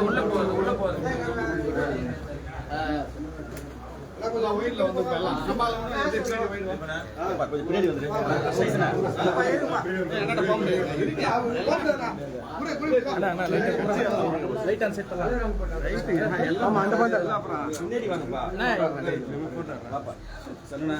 உள்ள போகாது உள்ள போகாது. பேக் வந்து கொஞ்சம் பின்னாடி வந்துரு சைஸ்னா பின்னாடி வாங்கப்பா பாப்பா சொல்லுண்ணா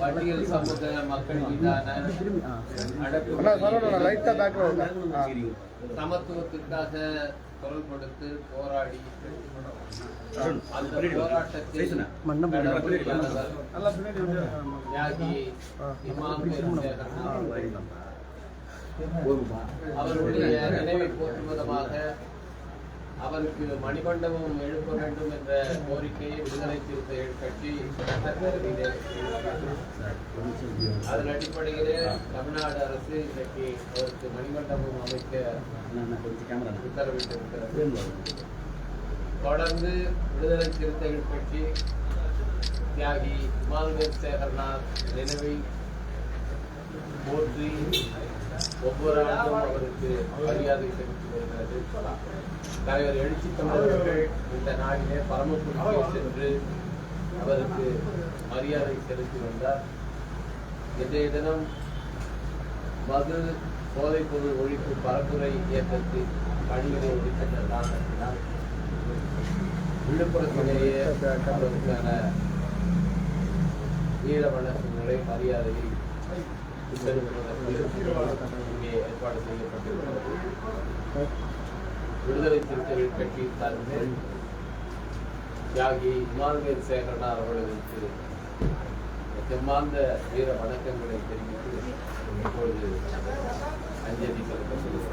பட்டியல் சமூக மக்கள் மீதான சமத்துவத்திற்காக குரல் கொடுத்து போராடி அந்த போராட்டத்தில் தியாகி இமாம் நினைவை போற்றும் விதமாக அவருக்கு மணிமண்டபம் எழுப்ப வேண்டும் என்ற கோரிக்கையை விடுதலை சிறுத்தை கட்சி சட்டப்பேரவையிலே அதன் அடிப்படையிலே தமிழ்நாடு அரசு இன்றைக்கு அவருக்கு மணிமண்டபம் அமைக்க உத்தரவிட்டிருக்கிறது. தொடர்ந்து விடுதலை சிறுத்தைகள் கட்சி தியாகி இமானுவேல் சேகர்நாத் நினைவை போற்றி ஒவ்வொரு ஆண்டும் அவருக்கு மரியாதை செலுத்தி வருகிறது. தலைவர் எழுச்சி தமிழர்கள் இந்த நாளிலே பரமக்குடிக்கு சென்று அவருக்கு மரியாதை செலுத்தி வந்தார். இன்றைய தினம் மது போதைப்பொருள் ஒழிப்பு பரப்புரை இயக்கத்தில் பணிகளை முடிக்கின்ற காரணத்தினால் விழுப்புரத்திலேயே அவருக்கான ஈழ வணக்கங்களை மரியாதையை ஏற்பாடு செய்யப்பட்டிருக்கிறது விடுதலை சிறுத்தைகள் கட்சி சார்பில் தியாகி இமானுவேல் சேகரனா அவர்களுக்கு செம்மாந்த வீர வணக்கங்களை தெரிவித்து இப்பொழுது அஞ்சலி செலுத்தப்படுகிறது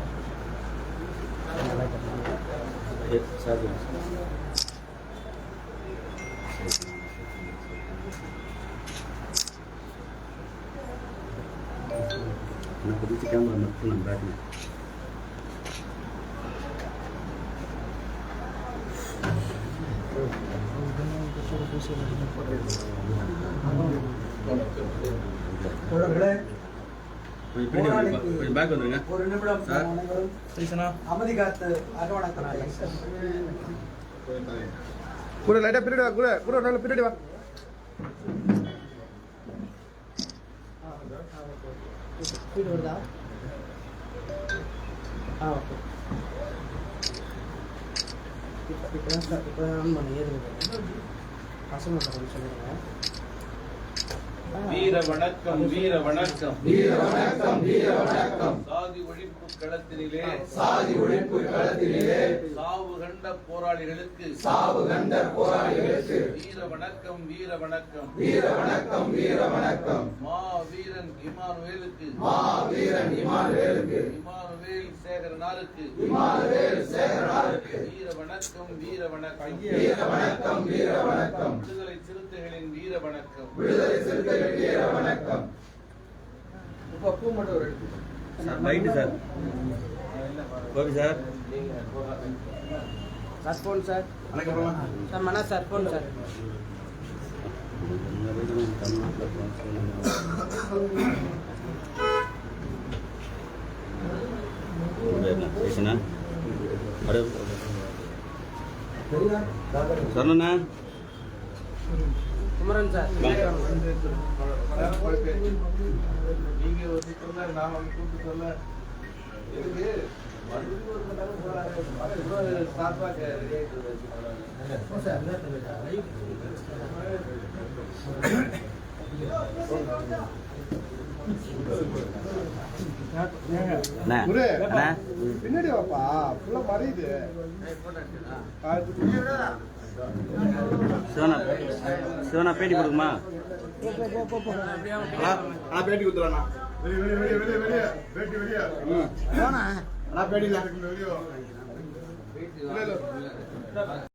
கேமரா மட்டும் நம்ம பேக் கொஞ்சம் பின்னாடி வாங்கப்பா. கொஞ்சம் பேக் வந்துருங்க ஒரு நிமிடம் சார். அனைவரும் அமைதி காத்து அரவணைக்கிறார்கள் கூட லைட்டா பின்னாடி வா கூட கூட நல்ல பின்னாடி வா ஸ்பீடு வருதா Ah, okay. Kita kita kita mana ya dulu. Langsung sini ya. வீர வணக்கம் வீர வணக்கம் வீர வணக்கம் வீர வணக்கம் சாதி ஒழிப்பு களத்திலே சாதி ஒழிப்பு களத்திலே சாவு கண்ட போராளிகளுக்கு. சாவு கண்ட போராளிகளுக்கு. வீர வணக்கம் வீர வணக்கம் வீர வணக்கம் வீர வணக்கம் மா வீரன் இமானுவேலுக்கு. மா வீரன் இமானுவேலுக்கு. இமானுவேல் சேகரனாருக்கு. இமானுவேல் சேகரனாருக்கு. வீர வணக்கம் வீர வணக்கம் வீர வணக்கம் வீர வணக்கம் விடுதலை சிறுத்தைகளின் வீர வணக்கம் விடுதலை சிறுத்தைகள் வீர வணக்கம். இப்போ பூ மட்டும் ஒரு sir right sir. Gopi sir. Sir phone sir. Sir மனா sir phone sir. சொல்லண்ணா குமரன் சார். நீங்க வந்து சொன்னா நான் வந்து கூப்பிட்டு சொல்ல பின்னாடி வாப்பா. ஃபுல்லா மறையுது. சிவனா சிவனா பேட்டி கொடுக்குமா? அண்ணா பேட்டி வெளிய வெளிய பேட்டி